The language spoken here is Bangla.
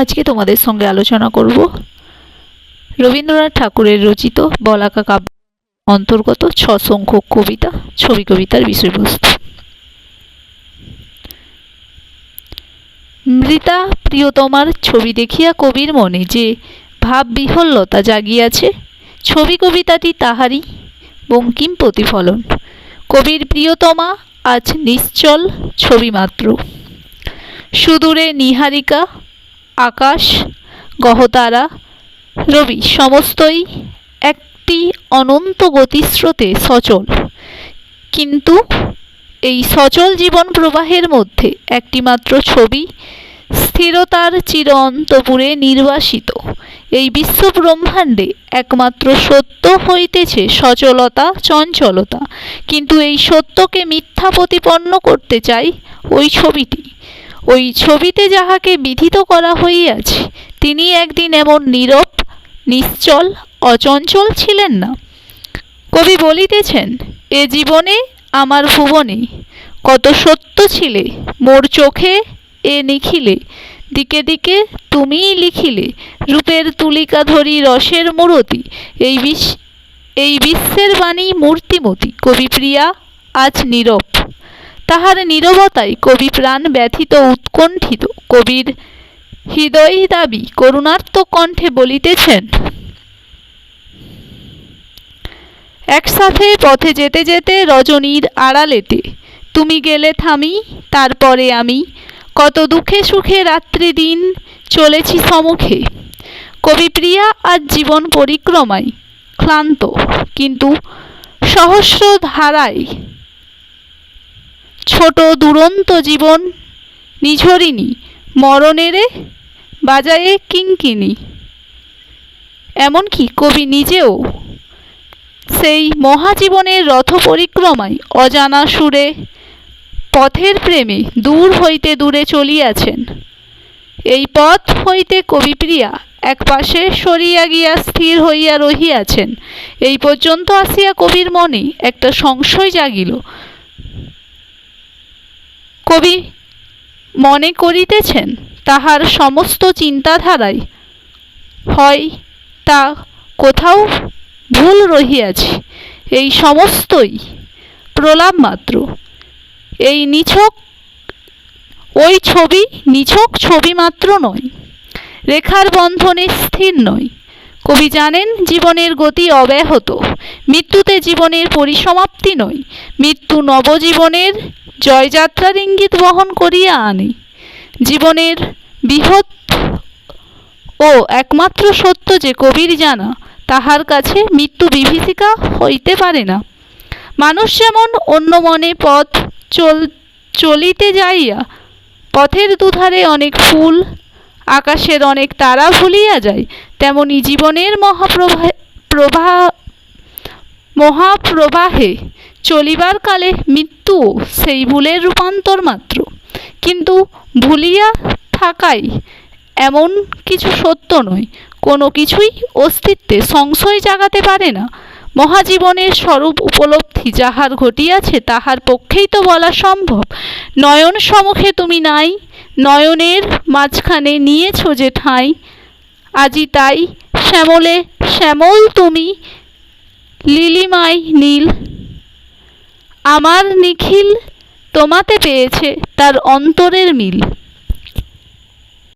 আজকে তোমাদের সঙ্গে আলোচনা করব। রবীন্দ্রনাথ ঠাকুরের রচিত বলাকা কাব্য অন্তর্গত ছ সংখ্যক কবিতা, ছবি কবিতার বিষয়বস্তু। মৃতা প্রিয়তমার ছবি দেখিয়া কবির মনে যে ভাব বিহ্বলতা জাগিয়াছে, ছবি কবিতাটি তাহারই বঙ্কিম প্রতিফলন। কবির প্রিয়তমা আজ নিশ্চল ছবি মাত্র সুদূরে নিহারিকা আকাশ, গহতারা, রবি সমস্তই একটি অনন্ত গতিস্রোতে সচল। কিন্তু এই সচল জীবন প্রবাহের মধ্যে একটি মাত্র ছবি স্থিরতার চির অন্তপুরে নির্বাসিত। এই বিশ্ব ব্রহ্মাণ্ডে একমাত্র সত্য হইতেছে সচলতা, চঞ্চলতা। কিন্তু এই সত্যকে মিথ্যা প্রতিপন্ন করতে চাই ওই ছবিটি। ওই ছবিতে যাহাকে বিধিত করা হইয়াছে, তিনি একদিন এমন নীরব, নিশ্চল, অচঞ্চল ছিলেন না। কবি বলিতেছেন, এ জীবনে আমার ভুবনে কত সত্য ছিলে, মোর চোখে এ নিখিলে, দিকে দিকে তুমিই লিখিলে, রূপের তুলিকা ধরি রসের মূরতি, এই বিশ, এই বিশ্বের বাণী মূর্তিমতি কবিপ্রিয়া আজ নীরব। তাহার নীরবতায় কবি প্রাণ ব্যথিত উৎকণ্ঠিত। কবির হৃদয় দাবি, করুণার্ত কণ্ঠে বলিতেছেন। একসাথে পথে যেতে যেতে রজনীর আড়ালেতে, তুমি গেলে থামি, তারপরে আমি। কত দুঃখে সুখে রাত্রি দিন চলেছি সমুখে। কবিপ্রিয়া আজ জীবন পরিক্রমায় ক্লান্ত, কিন্তু সহস্র ধারায় ছোট দুরন্ত জীবন, নিঝরিণী মরণেরে বাজায়ে কিঙ্কিনি এমনকি কবি নিজেও সেই মহাজীবনের রথ পরিক্রমায় অজানা সুরে পথের প্রেমে দূর হইতে দূরে চলিয়াছেন। এই পথ হইতে কবিপ্রিয়া এক পাশে সরিয়া গিয়া স্থির হইয়া রহিয়াছেন। এই পর্যন্ত আসিয়া কবির মনে একটা সংশয় জাগিল। কবি মনে করিতেছেন, তাহার সমস্ত চিন্তাধারাই হয় তা কোথাও ভুল রহিয়াছে। এই সমস্তই প্রলাপ মাত্র। এই নিছক, ওই ছবি নিছক ছবি মাত্র নয়, রেখার বন্ধনে স্থির নয়। কবি জানেন, জীবনের গতি অব্যাহত। মৃত্যুতে জীবনের পরিসমাপ্তি নয়। মৃত্যু নবজীবনের জয়যাত্রার ইঙ্গিত বহন করিয়া আনে। জীবনের বৃহৎ ও একমাত্র সত্য যে কবির জানা, তাহার কাছে মৃত্যু বিভীষিকা হইতে পারে না। মানুষ যেমন অন্য মনে পথ চল, চলিতে যাইয়া পথের দুধারে অনেক ফুল, আকাশের অনেক তারা ভুলিয়া যায় তেমনি জীবনের মহাপ্রভা প্রভা মহাপ্রবাহে চলিবার কালে মৃত্যুও সেই ভুলের রূপান্তর মাত্র। কিন্তু ভুলিয়া থাকাই এমন কিছু সত্য নয়, কোনো কিছুই অস্তিত্বে সংশয় জাগাতে পারে না। মহাজীবনের স্বরূপ উপলব্ধি যাহার ঘটিয়াছে তাহার পক্ষেই তো বলা সম্ভব। নয়ন সমুখে তুমি নাই, নয়নের মাঝখানে নিয়েছ যে ঠাঁই আজি তাই শ্যামলে শ্যামল তুমি লিলিমাই নীল। আমার নিখিল তোমাতে পেয়েছে তার অন্তরের মিল।